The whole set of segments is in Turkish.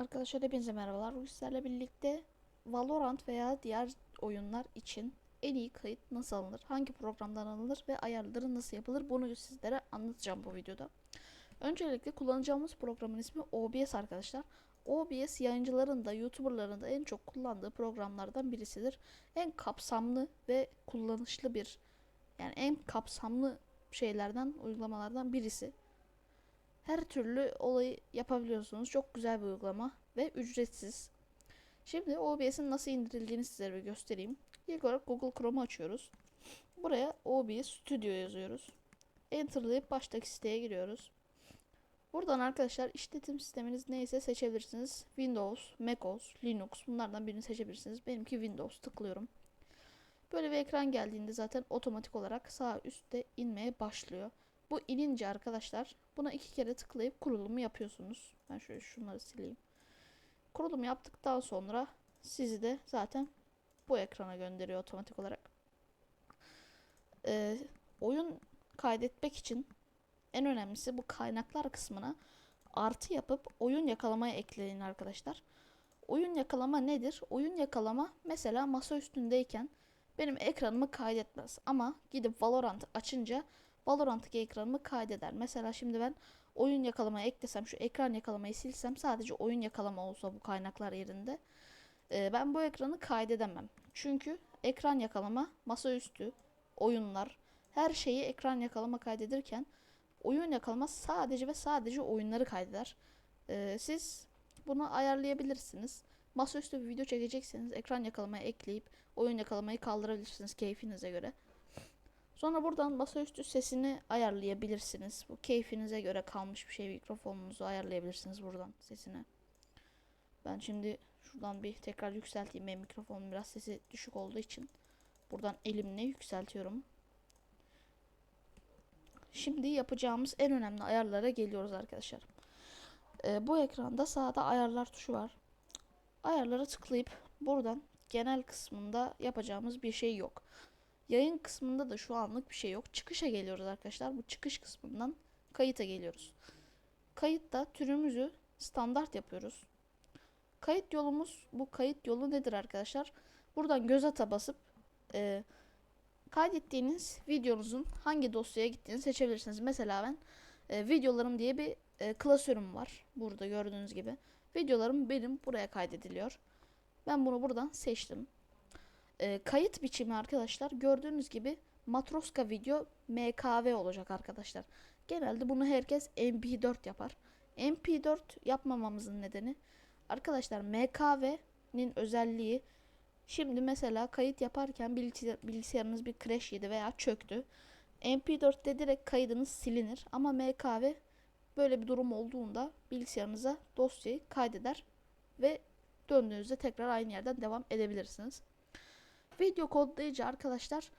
Arkadaşlar hepinize merhabalar. Bugün sizlerle birlikte Valorant veya diğer oyunlar için en iyi kayıt nasıl alınır, hangi programdan alınır ve ayarları nasıl yapılır bunu sizlere anlatacağım bu videoda. Öncelikle kullanacağımız programın ismi OBS arkadaşlar. OBS yayıncıların da YouTuber'ların da en çok kullandığı programlardan birisidir. En kapsamlı ve kullanışlı bir yani en kapsamlı şeylerden, uygulamalardan birisi. Her türlü olayı yapabiliyorsunuz. Çok güzel bir uygulama ve ücretsiz. Şimdi OBS'in nasıl indirildiğini size bir göstereyim. İlk olarak Google Chrome'u açıyoruz. Buraya OBS Studio yazıyoruz. Enter'layıp baştaki siteye giriyoruz. Buradan arkadaşlar işletim sisteminiz neyse seçebilirsiniz. Windows, macOS, Linux bunlardan birini seçebilirsiniz. Benimki Windows tıklıyorum. Böyle bir ekran geldiğinde zaten otomatik olarak sağ üstte inmeye başlıyor. Bu inince arkadaşlar buna iki kere tıklayıp kurulumu yapıyorsunuz. Ben şöyle şunları sileyim. Kurulum yaptıktan sonra sizi de zaten bu ekrana gönderiyor otomatik olarak. Ee, oyun kaydetmek için en önemlisi bu kaynaklar kısmına artı yapıp oyun yakalamaya ekleyin arkadaşlar. Oyun yakalama nedir? Oyun yakalama mesela masa üstündeyken benim ekranımı kaydetmez ama gidip Valorant açınca Valorant'taki ekranımı kaydeder. Mesela şimdi ben oyun yakalamaya eklesem şu ekran yakalamayı silsem sadece oyun yakalama olsa bu kaynaklar yerinde e, ben bu ekranı kaydedemem. Çünkü ekran yakalama masaüstü oyunlar her şeyi ekran yakalama kaydedirken oyun yakalama sadece ve sadece oyunları kaydeder. E, siz bunu ayarlayabilirsiniz. Masaüstü bir video çekecekseniz ekran yakalamaya ekleyip oyun yakalamayı kaldırabilirsiniz keyfinize göre. Sonra buradan masaüstü sesini ayarlayabilirsiniz. Bu keyfinize göre kalmış bir şey. Mikrofonunuzu ayarlayabilirsiniz buradan sesini. Ben şimdi şuradan bir tekrar yükselteyim. Benim mikrofonum biraz sesi düşük olduğu için. Buradan elimle yükseltiyorum. Şimdi yapacağımız en önemli ayarlara geliyoruz arkadaşlar. Ee, bu ekranda sağda ayarlar tuşu var. Ayarlara tıklayıp buradan genel kısmında yapacağımız bir şey yok. Yayın kısmında da şu anlık bir şey yok. Çıkışa geliyoruz arkadaşlar. Bu çıkış kısmından kayıta geliyoruz. Kayıtta türümüzü standart yapıyoruz. Kayıt yolumuz bu kayıt yolu nedir arkadaşlar? Buradan göz ata basıp e, kaydettiğiniz videonuzun hangi dosyaya gittiğini seçebilirsiniz. Mesela ben e, videolarım diye bir e, klasörüm var. Burada gördüğünüz gibi. Videolarım benim buraya kaydediliyor. Ben bunu buradan seçtim. E, kayıt biçimi arkadaşlar gördüğünüz gibi Matroska video MKV olacak arkadaşlar. Genelde bunu herkes MP4 yapar. MP4 yapmamamızın nedeni arkadaşlar MKV'nin özelliği şimdi mesela kayıt yaparken bilgisayar, bilgisayarınız bir crash yedi veya çöktü. MP4'te direkt kaydınız silinir ama MKV böyle bir durum olduğunda bilgisayarınıza dosyayı kaydeder ve döndüğünüzde tekrar aynı yerden devam edebilirsiniz. Video kodlayıcı arkadaşlar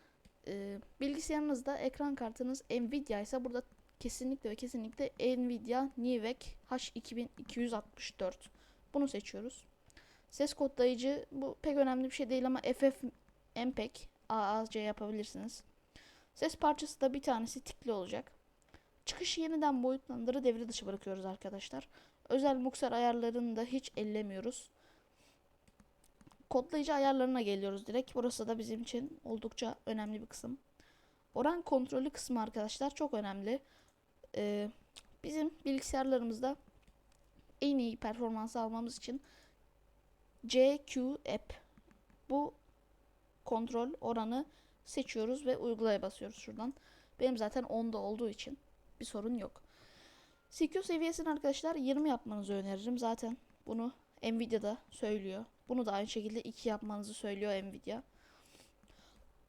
e, bilgisayarınızda ekran kartınız Nvidia ise burada kesinlikle ve kesinlikle Nvidia Nivec H2264 bunu seçiyoruz. Ses kodlayıcı bu pek önemli bir şey değil ama FF MPEG AAC yapabilirsiniz. Ses parçası da bir tanesi tikli olacak. Çıkışı yeniden boyutlandırı devre dışı bırakıyoruz arkadaşlar. Özel mukser ayarlarını da hiç ellemiyoruz kodlayıcı ayarlarına geliyoruz direkt. Burası da bizim için oldukça önemli bir kısım. Oran kontrolü kısmı arkadaşlar çok önemli. Ee, bizim bilgisayarlarımızda en iyi performans almamız için CQ App bu kontrol oranı seçiyoruz ve uygulaya basıyoruz şuradan. Benim zaten 10'da olduğu için bir sorun yok. CQ seviyesini arkadaşlar 20 yapmanızı öneririm. Zaten bunu Nvidia'da söylüyor. Bunu da aynı şekilde 2 yapmanızı söylüyor Nvidia.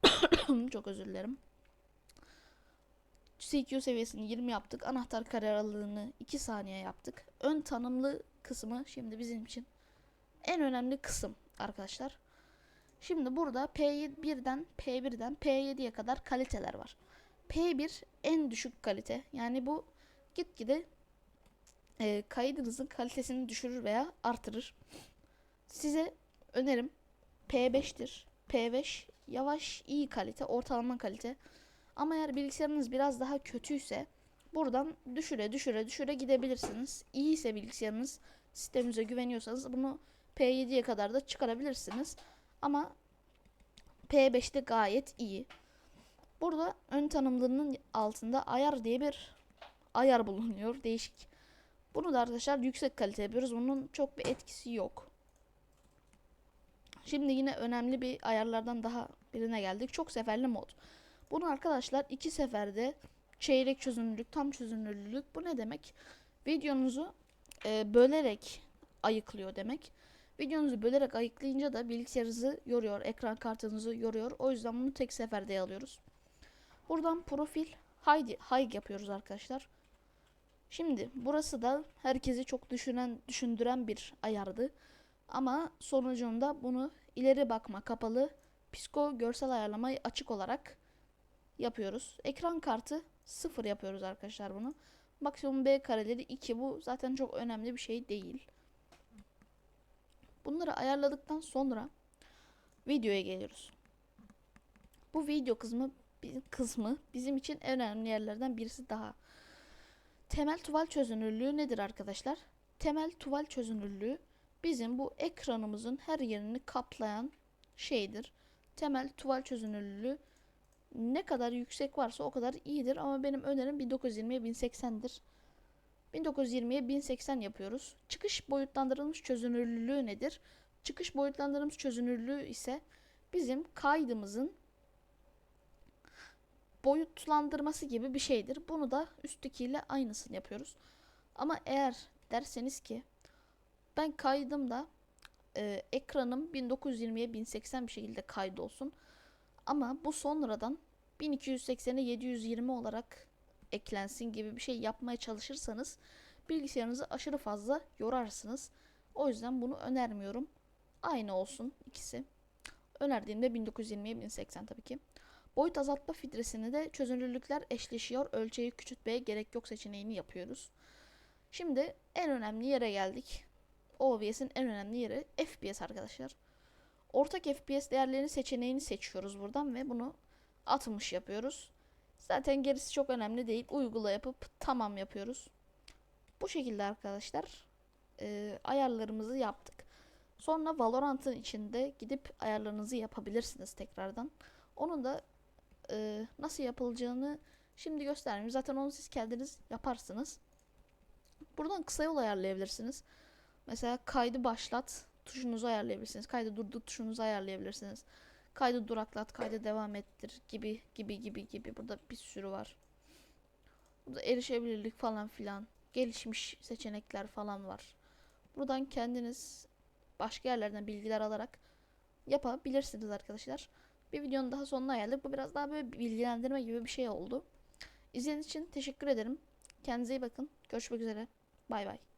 Çok özür dilerim. CQ seviyesini 20 yaptık. Anahtar kare aralığını 2 saniye yaptık. Ön tanımlı kısmı şimdi bizim için en önemli kısım arkadaşlar. Şimdi burada P1'den P1'den P7'ye kadar kaliteler var. P1 en düşük kalite. Yani bu gitgide e, kaydınızın kalitesini düşürür veya artırır. Size önerim P5'tir. P5 yavaş iyi kalite, ortalama kalite. Ama eğer bilgisayarınız biraz daha kötüyse buradan düşüre düşüre düşüre gidebilirsiniz. İyi ise bilgisayarınız sisteminize güveniyorsanız bunu P7'ye kadar da çıkarabilirsiniz. Ama P5'te gayet iyi. Burada ön tanımlarının altında ayar diye bir ayar bulunuyor. Değişik. Bunu da arkadaşlar yüksek kalite yapıyoruz. Bunun çok bir etkisi yok. Şimdi yine önemli bir ayarlardan daha birine geldik. Çok seferli mod. Bunu arkadaşlar iki seferde çeyrek çözünürlük, tam çözünürlülük. Bu ne demek? Videonuzu e, bölerek ayıklıyor demek. Videonuzu bölerek ayıklayınca da bilgisayarınızı yoruyor, ekran kartınızı yoruyor. O yüzden bunu tek seferde alıyoruz. Buradan profil hide, hide yapıyoruz arkadaşlar. Şimdi burası da herkesi çok düşünen, düşündüren bir ayardı. Ama sonucunda bunu ileri bakma kapalı, psiko görsel ayarlamayı açık olarak yapıyoruz. Ekran kartı 0 yapıyoruz arkadaşlar bunu. Maksimum B kareleri 2 bu zaten çok önemli bir şey değil. Bunları ayarladıktan sonra videoya geliyoruz. Bu video kısmı kısmı bizim için en önemli yerlerden birisi daha. Temel tuval çözünürlüğü nedir arkadaşlar? Temel tuval çözünürlüğü bizim bu ekranımızın her yerini kaplayan şeydir. Temel tuval çözünürlüğü ne kadar yüksek varsa o kadar iyidir ama benim önerim 1920'ye 1080'dir. 1920'ye 1080 yapıyoruz. Çıkış boyutlandırılmış çözünürlüğü nedir? Çıkış boyutlandırılmış çözünürlüğü ise bizim kaydımızın boyutlandırması gibi bir şeydir. Bunu da üsttekiyle aynısını yapıyoruz. Ama eğer derseniz ki ben kaydımda e, ekranım 1920'ye 1080 bir şekilde kaydolsun. Ama bu sonradan 1280'e 720 olarak eklensin gibi bir şey yapmaya çalışırsanız bilgisayarınızı aşırı fazla yorarsınız. O yüzden bunu önermiyorum. Aynı olsun ikisi. Önerdiğimde 1920'ye 1080 tabii ki. Boyut azaltma filtresini de çözünürlükler eşleşiyor. Ölçeği küçültmeye gerek yok seçeneğini yapıyoruz. Şimdi en önemli yere geldik. OBS'in en önemli yeri FPS arkadaşlar. Ortak FPS değerlerini seçeneğini seçiyoruz buradan ve bunu 60 yapıyoruz. Zaten gerisi çok önemli değil. Uygula yapıp tamam yapıyoruz. Bu şekilde arkadaşlar e, ayarlarımızı yaptık. Sonra Valorant'ın içinde gidip ayarlarınızı yapabilirsiniz tekrardan. Onun da e, nasıl yapılacağını şimdi göstermeyeyim. Zaten onu siz kendiniz yaparsınız. Buradan kısa yol ayarlayabilirsiniz. Mesela kaydı başlat tuşunuzu ayarlayabilirsiniz. Kaydı durdur tuşunuzu ayarlayabilirsiniz. Kaydı duraklat, kaydı devam ettir gibi gibi gibi gibi. Burada bir sürü var. Burada erişebilirlik falan filan. Gelişmiş seçenekler falan var. Buradan kendiniz başka yerlerden bilgiler alarak yapabilirsiniz arkadaşlar. Bir videonun daha sonuna geldik. Bu biraz daha böyle bilgilendirme gibi bir şey oldu. İzlediğiniz için teşekkür ederim. Kendinize iyi bakın. Görüşmek üzere. Bay bay.